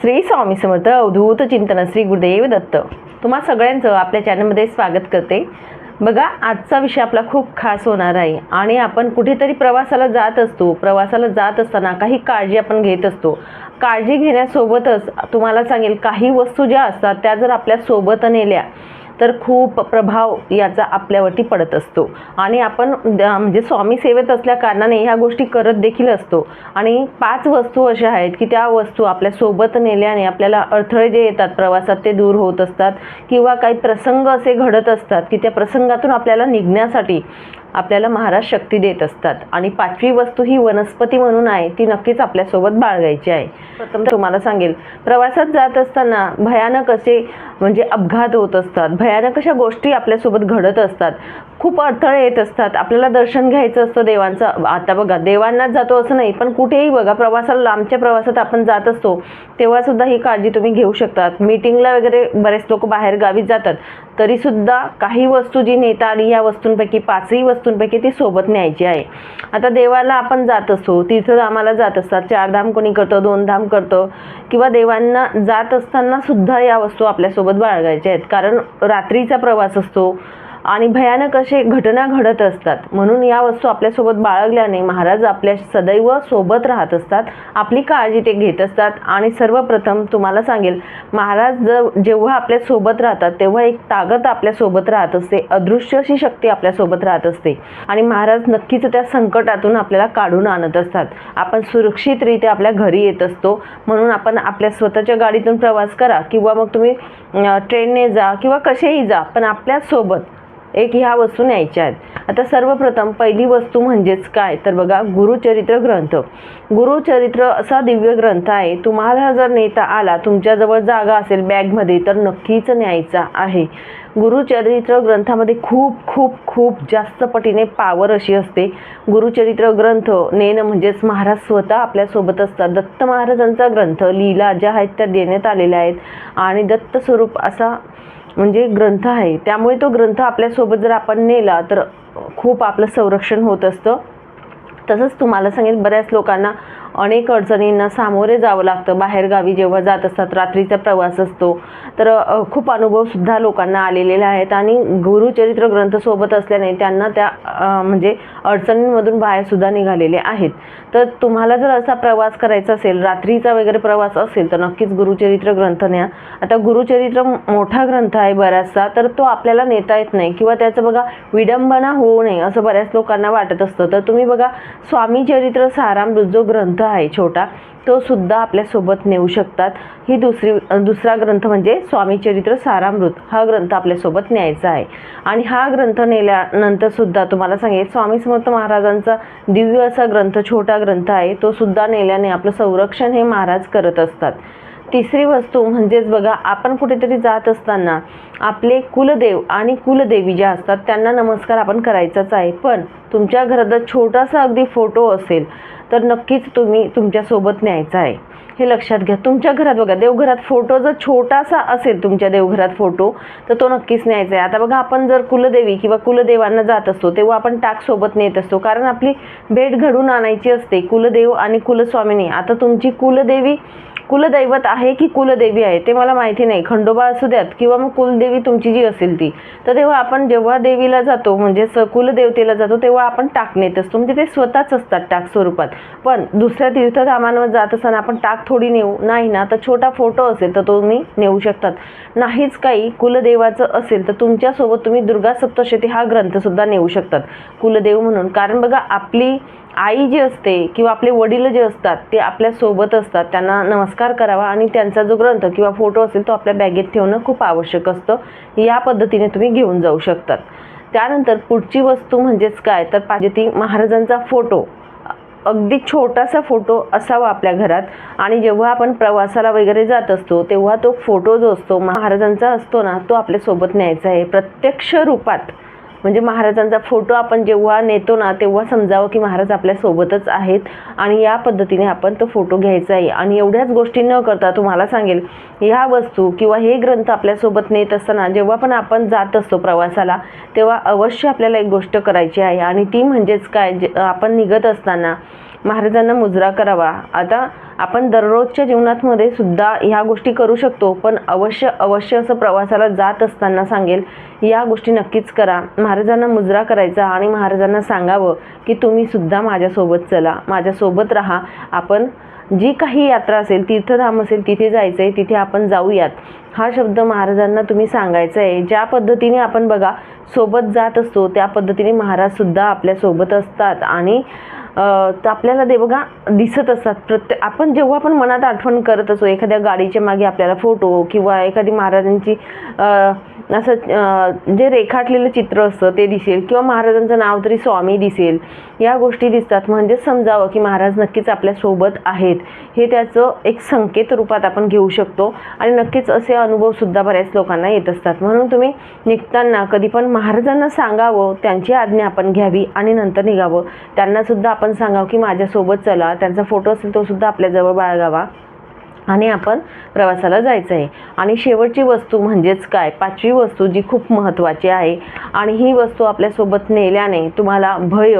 श्री स्वामी समर्थ अवधूत चिंतन श्री गुरुदेव दत्त. तुम्हा सगळ्यांचं आपल्या चॅनलमध्ये स्वागत करते. बघा आजचा विषय आपला खूप खास होणार आहे आणि आपण कुठेतरी प्रवासाला जात असतो. प्रवासाला जात असताना काही काळजी आपण घेत असतो. काळजी घेण्यासोबतच तुम्हाला सांगेल काही वस्तू ज्या असतात त्या जर आपल्यासोबत नेल्या तर खूप प्रभाव याचा आपल्यावरती पडत असतो. आणि आपण म्हणजे स्वामी सेवेत असल्या कारणाने ह्या गोष्टी करत देखील असतो. आणि पाच वस्तू अशा आहेत की त्या वस्तू आपल्यासोबत नेल्याने आपल्याला अडथळे जे येतात प्रवासात ते दूर होत असतात. किंवा काही प्रसंग असे घडत असतात की त्या प्रसंगातून आपल्याला निघण्यासाठी आपल्याला महाराज शक्ती देत असतात. आणि पाचवी वस्तू ही वनस्पती म्हणून आहे ती नक्कीच आपल्यासोबत बाळगायची आहे. प्रथम तुम्हाला सांगेल प्रवासात जात असताना भयानक असे म्हणजे अपघात होत असतात. भयानक अशा गोष्टी आपल्यासोबत घडत असतात. खूप अडथळे येत असतात. आपल्याला दर्शन घ्यायचं असतं देवांचं. आता बघा देवांनाच जातो असं नाही पण कुठेही बघा प्रवासाला लांबच्या प्रवासात आपण जात असतो तेव्हा सुद्धा ही काळजी तुम्ही घेऊ शकतात. मीटिंगला वगैरे बरेच लोक बाहेर गावी जातात. तरीसुद्धा काही वस्तू जी नेता आली या वस्तूंपैकी पाचही वस्तूंपैकी ती सोबत न्यायची आहे. आता देवाला आपण जात असतो तीर्थधामाला जात असतात चारधाम कोणी करतं दोन धाम करतं किंवा देवांना जात असताना सुद्धा या वस्तू आपल्यासोबत बाळगायच्या आहेत. कारण रात्रीचा प्रवास असतो आणि भयानक असे घटना घडत असतात. म्हणून या वस्तू आपल्यासोबत बाळगल्याने महाराज आपल्या सदैव सोबत राहत असतात. आपली काळजी ते घेत असतात. आणि सर्वप्रथम तुम्हाला सांगेल महाराज जर जेव्हा आपल्यासोबत राहतात तेव्हा एक ताकद आपल्यासोबत राहत असते. अदृश्य अशी शक्ती आपल्यासोबत राहत असते. आणि महाराज नक्कीच त्या संकटातून आपल्याला काढून आणत असतात. आपण सुरक्षितरित्या आपल्या घरी येत असतो. म्हणून आपण आपल्या स्वतःच्या गाडीतून प्रवास करा. किंवा मग तुम्ही ट्रेनने जा किंवा कसेही जा. पण आपल्यासोबत एक ह्या वस्तू न्यायच्या आहेत. आता सर्वप्रथम पहिली वस्तू म्हणजेच काय? तर बघा गुरुचरित्र ग्रंथ. गुरुचरित्र असा दिव्य ग्रंथ आहे तुम्हाला जर नेता आला तुमच्याजवळ जागा असेल बॅगमध्ये तर नक्कीच न्यायचा आहे. गुरुचरित्र ग्रंथामध्ये खूप खूप खूप जास्त पटीने पावर अशी असते. गुरुचरित्र ग्रंथ नेणं म्हणजेच महाराज स्वतः आपल्यासोबत असतात. दत्त महाराजांचा ग्रंथ लीला ज्या आहेत त्या देण्यात आलेल्या आहेत. आणि दत्त स्वरूप असा म्हणजे ग्रंथ आहे. त्यामुळे तो ग्रंथ आपल्यासोबत जर आपण नेला तर खूप आपलं संरक्षण होत असतं. तसंच तुम्हाला सांगेल बऱ्याच लोकांना अनेक अडचणींना सामोरे जावं लागतं. बाहेरगावी जेव्हा जात असतात रात्रीचा प्रवास असतो. तर खूप अनुभवसुद्धा लोकांना आलेले आहेत आणि गुरुचरित्र ग्रंथ सोबत असल्याने त्यांना त्या म्हणजे अडचणींमधून बाहेरसुद्धा निघालेले आहेत. तर तुम्हाला जर असा प्रवास करायचा असेल रात्रीचा वगैरे प्रवास असेल तर नक्कीच गुरुचरित्र ग्रंथ न्या. आता गुरुचरित्र मोठा ग्रंथ आहे बराचसा तर तो आपल्याला नेता येत नाही किंवा त्याचं बघा विडंबना होऊ नये असं बऱ्याच लोकांना वाटत असतं. तर तुम्ही बघा स्वामी चरित्र सारामृत जो ग्रंथ आहे छोटा. तो सुद्धा आपल्यासोबत नेऊ शकतात. ही दुसरी दुसरा ग्रंथ म्हणजे स्वामी चरित्र सारामृत. हा ग्रंथ आपल्यासोबत न्यायचा आहे. आणि हा ग्रंथ नेल्यानंतर सुद्धा तुम्हाला सांगेल स्वामी समर्थ महाराजांचा दिव्य असा ग्रंथ छोटा ग्रंथ आहे. तो सुद्धा नेल्याने आपलं संरक्षण हे महाराज करत असतात. तिसरी वस्तू म्हणजेच बघा आपण कुठेतरी जात असताना आपले कुलदेव आणि कुलदेवी ज्या असतात त्यांना नमस्कार आपण करायचाच आहे. पण तुमच्या घरात जर छोटासा अगदी फोटो असेल तर नक्कीच तुम्ही तुमच्यासोबत न्यायचा आहे. हे लक्षात घ्या. तुमच्या घरात बघा देवघरात फोटो जर छोटासा असेल तुमच्या देवघरात फोटो तर तो नक्कीच न्यायचा आहे. आता बघा आपण जर कुलदेवी किंवा कुलदेवांना जात असतो तेव्हा आपण टाक सोबत नेत असतो कारण आपली भेट घडून आणायची असते कुलदेव आणि कुलस्वामिनी. आता तुमची कुलदेवी कुलदैवत आहे की कुलदेवी आहे ते मला माहिती नाही. खंडोबा असू द्यात किंवा मग कुलदेवी तुमची जी असेल ती. तर तेव्हा आपण जेव्हा देवीला जातो म्हणजे स कुलदेवतेला जातो तेव्हा आपण टाक नेत असतो. म्हणजे ते स्वतःच असतात टाक स्वरूपात. पण दुसऱ्या तीर्थधामांवर जात असताना आपण टाक थोडी नेऊ नाही ना तर छोटा फोटो असेल तर तो तुम्ही नेऊ शकतात. नाहीच काही कुलदेवाचं असेल तर तुमच्यासोबत तुम्ही दुर्गा सप्तशती हा ग्रंथसुद्धा नेऊ शकतात. कुलदेव म्हणून. कारण बघा आपली आई जी असते किंवा आपले वडील जे असतात ते आपल्यासोबत असतात त्यांना नमस्कार करावा आणि त्यांचा जो ग्रंथ किंवा फोटो असेल तो आपल्या बॅगेत ठेवणं खूप आवश्यक असतं. या पद्धतीने तुम्ही घेऊन जाऊ शकतात. त्यानंतर पुढची वस्तू म्हणजेच काय? तर पाहिजे ती महाराजांचा फोटो. अगदी छोटासा फोटो असावा आपल्या घरात आणि जेव्हा आपण प्रवासाला वगैरे जात असतो तेव्हा तो फोटो जो असतो महाराजांचा असतो ना तो आपल्यासोबत न्यायचा आहे. प्रत्यक्ष रूपात म्हणजे महाराजांचा फोटो आपण जेव्हा नेतो ना तेव्हा समजावं की महाराज आपल्यासोबतच आहेत आणि या पद्धतीने आपण तो फोटो घ्यायचा आहे. आणि एवढ्याच गोष्टी न करता तुम्हाला सांगेल ह्या वस्तू किंवा हे ग्रंथ आपल्यासोबत नेत असताना जेव्हा पण आपण जात असतो प्रवासाला तेव्हा अवश्य आपल्याला एक गोष्ट करायची आहे. आणि ती म्हणजेच काय? जे आपण निघत असताना महाराजांना मुजरा करावा. आता आपण दररोजच्या जीवनातमध्ये सुद्धा ह्या गोष्टी करू शकतो पण अवश्य अवश्य असं प्रवासाला जात असताना सांगेल या गोष्टी नक्कीच करा. महाराजांना मुजरा करायचा आणि महाराजांना सांगावं की तुम्ही सुद्धा माझ्यासोबत चला. माझ्यासोबत राहा. आपण जी काही यात्रा असेल तीर्थधाम असेल तिथे जायचं आहे तिथे आपण जाऊयात. हा शब्द महाराजांना तुम्ही सांगायचा आहे ज्या पद्धतीने आपण बघा सोबत जात असतो त्या पद्धतीने महाराजसुद्धा आपल्यासोबत असतात. आणि तर आपल्याला ते बघा दिसत असतात. प्रत्ये आपण जेव्हा आपण मनात आठवण करत असो एखाद्या गाडीच्या मागे आपल्याला फोटो किंवा एखादी महाराजांची असं जे रेखाटलेलं चित्र असतं ते दिसेल किंवा महाराजांचं नाव तरी स्वामी दिसेल. या गोष्टी दिसतात. म्हणजे समजावं की महाराज नक्कीच आपल्यासोबत आहेत. हे त्याचं एक संकेत रूपात आपण घेऊ शकतो आणि नक्कीच असे अनुभवसुद्धा बऱ्याच लोकांना येत असतात. म्हणून तुम्ही निघताना कधी पण महाराजांना सांगावं त्यांची आज्ञा आपण घ्यावी आणि नंतर निघावं. त्यांनासुद्धा आपण सांगावं की माझ्यासोबत चला त्यांचा फोटो असेल तो सुद्धा आपल्याजवळ बाळगावा. आणि आपण प्रवासाला जायचं आहे आणि शेवटची वस्तू म्हणजेच काय? पाचवी वस्तू जी खूप महत्त्वाची आहे. आणि ही वस्तू आपल्यासोबत नेल्याने तुम्हाला भय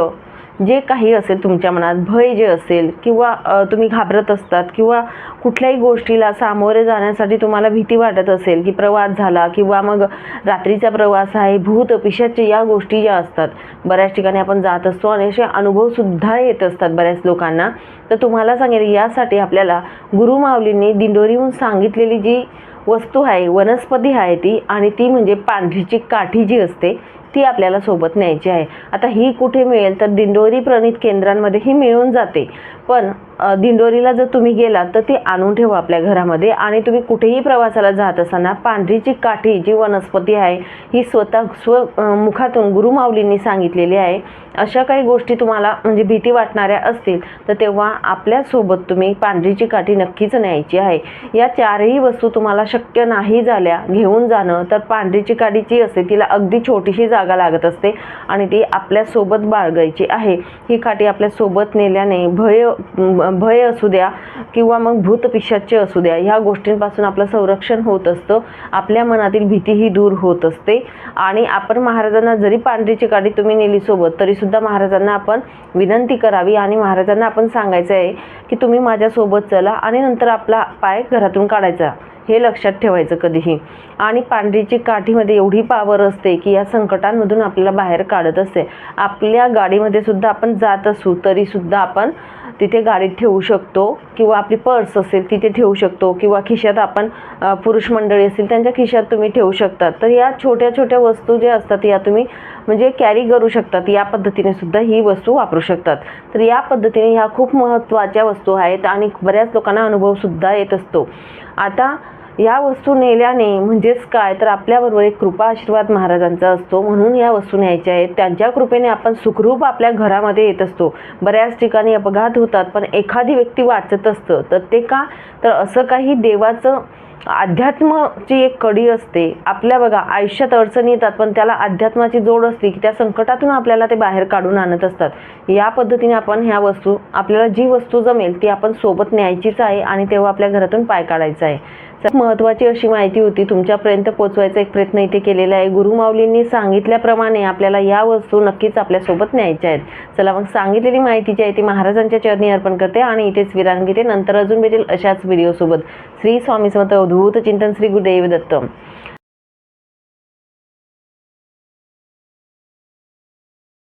जे काही असेल तुमच्या मनात भय जे असेल किंवा तुम्ही घाबरत असतात किंवा कुठल्याही गोष्टीला सामोरे जाण्यासाठी तुम्हाला भीती वाटत असेल की प्रवास झाला किंवा मग रात्रीचा प्रवास आहे भूत पिशाचे या गोष्टी ज्या असतात बऱ्याच ठिकाणी आपण जात असतो आणि असे अनुभवसुद्धा येत असतात बऱ्याच लोकांना. तर तुम्हाला सांगेल यासाठी आपल्याला गुरुमाऊलींनी दिंडोरीहून सांगितलेली जी वस्तू आहे वनस्पती आहे ती आणि ती म्हणजे पांढरीची काठी जी असते ती आपल्याला सोबत न्यायची आहे. आता ही कुठे मिळेल तर दिंडोरी प्रणित केंद्रांमध्ये ही मिळून जाते. पण दिंडोरीला जर तुम्ही गेलात तर ती आणून ठेवा आपल्या घरामध्ये आणि तुम्ही कुठेही प्रवासाला जात असताना पांढरीची काठी जी वनस्पती आहे ही स्वतः स्व मुखातून गुरुमाऊलींनी सांगितलेली आहे. अशा काही गोष्टी तुम्हाला म्हणजे भीती वाटणाऱ्या असतील तर तेव्हा आपल्यासोबत तुम्ही पांढरीची काठी नक्कीच न्यायची आहे. या चारही वस्तू तुम्हाला शक्य नाही झाल्या घेऊन जाणं तर पांढरीची काठी जी असते तिला अगदी छोटीशी जा जागा लागत असते आणि ती आपल्यासोबत बाळगायची आहे. ही काठी आपल्यासोबत नेल्याने भय भय असू द्या किंवा मग भूतपिशाचे असू द्या ह्या गोष्टींपासून आपलं संरक्षण होत असतं. आपल्या मनातील भीतीही दूर होत असते. आणि आपण महाराजांना जरी पांढरीची काठी तुम्ही नेली सोबत तरीसुद्धा महाराजांना आपण विनंती करावी आणि महाराजांना आपण सांगायचं आहे की तुम्ही माझ्यासोबत चला आणि नंतर आपला पाय घरातून काढायचा. हे लक्षात ठेवायचं कधीही. आणि पांढरीची काठीमध्ये एवढी पावर असते की या संकटांमधून आपल्याला बाहेर काढत असते. आपल्या गाडीमध्ये सुद्धा आपण जात असू तरी सुद्धा आपण तिथे गाडीत ठेवू शकतो किंवा आपली पर्स असेल तिथे ठेवू शकतो किंवा खिशात आपण पुरुष मंडळी असतील त्यांच्या खिशात तुम्ही ठेवू शकता तर या छोट्या छोट्या वस्तू ज्या असतात या तुम्ही म्हणजे कॅरी करू शकतात. या पद्धतीने सुद्धा ही वस्तू वापरू शकतात. तर या पद्धतीने ह्या खूप महत्त्वाच्या वस्तू आहेत आणि बऱ्याच लोकांना अनुभवसुद्धा येत असतो. आता या वस्तू नेल्याने म्हणजेच काय? तर आपल्याबरोबर एक कृपा आशीर्वाद महाराजांचा असतो. म्हणून या वस्तू न्यायच्या आहेत. त्यांच्या कृपेने आपण सुखरूप आपल्या घरामध्ये येत असतो. बऱ्याच ठिकाणी अपघात होतात पण एखादी व्यक्ती वाचत असतं. तर ते का? तर असं काही देवाचं अध्यात्माची एक कडी असते. आपल्या बघा आयुष्यात अडचणी येतात पण त्याला अध्यात्माची जोड असली की त्या संकटातून आपल्याला ते बाहेर काढून आणत असतात. या पद्धतीने आपण ह्या वस्तू आपल्याला जी वस्तू जमेल ती आपण सोबत न्यायचीच आहे आणि तेव्हा आपल्या घरातून पाय काढायचा आहे. महत्त्वाची अशी माहिती होती तुमच्यापर्यंत पोचवायचा एक प्रयत्न इथे केलेला आहे. गुरुमाऊलींनी सांगितल्याप्रमाणे आपल्याला या वस्तू नक्कीच आपल्यासोबत न्यायच्या आहेत. चला मग सांगितलेली माहिती जी आहे ती महाराजांच्या चरणी अर्पण करते आणि इथेच विराम घेते नंतर अजून भेटेल अशाच व्हिडिओसोबत श्री स्वामी समर्थ अवधूत चिंतन श्री गुरुदेव दत्त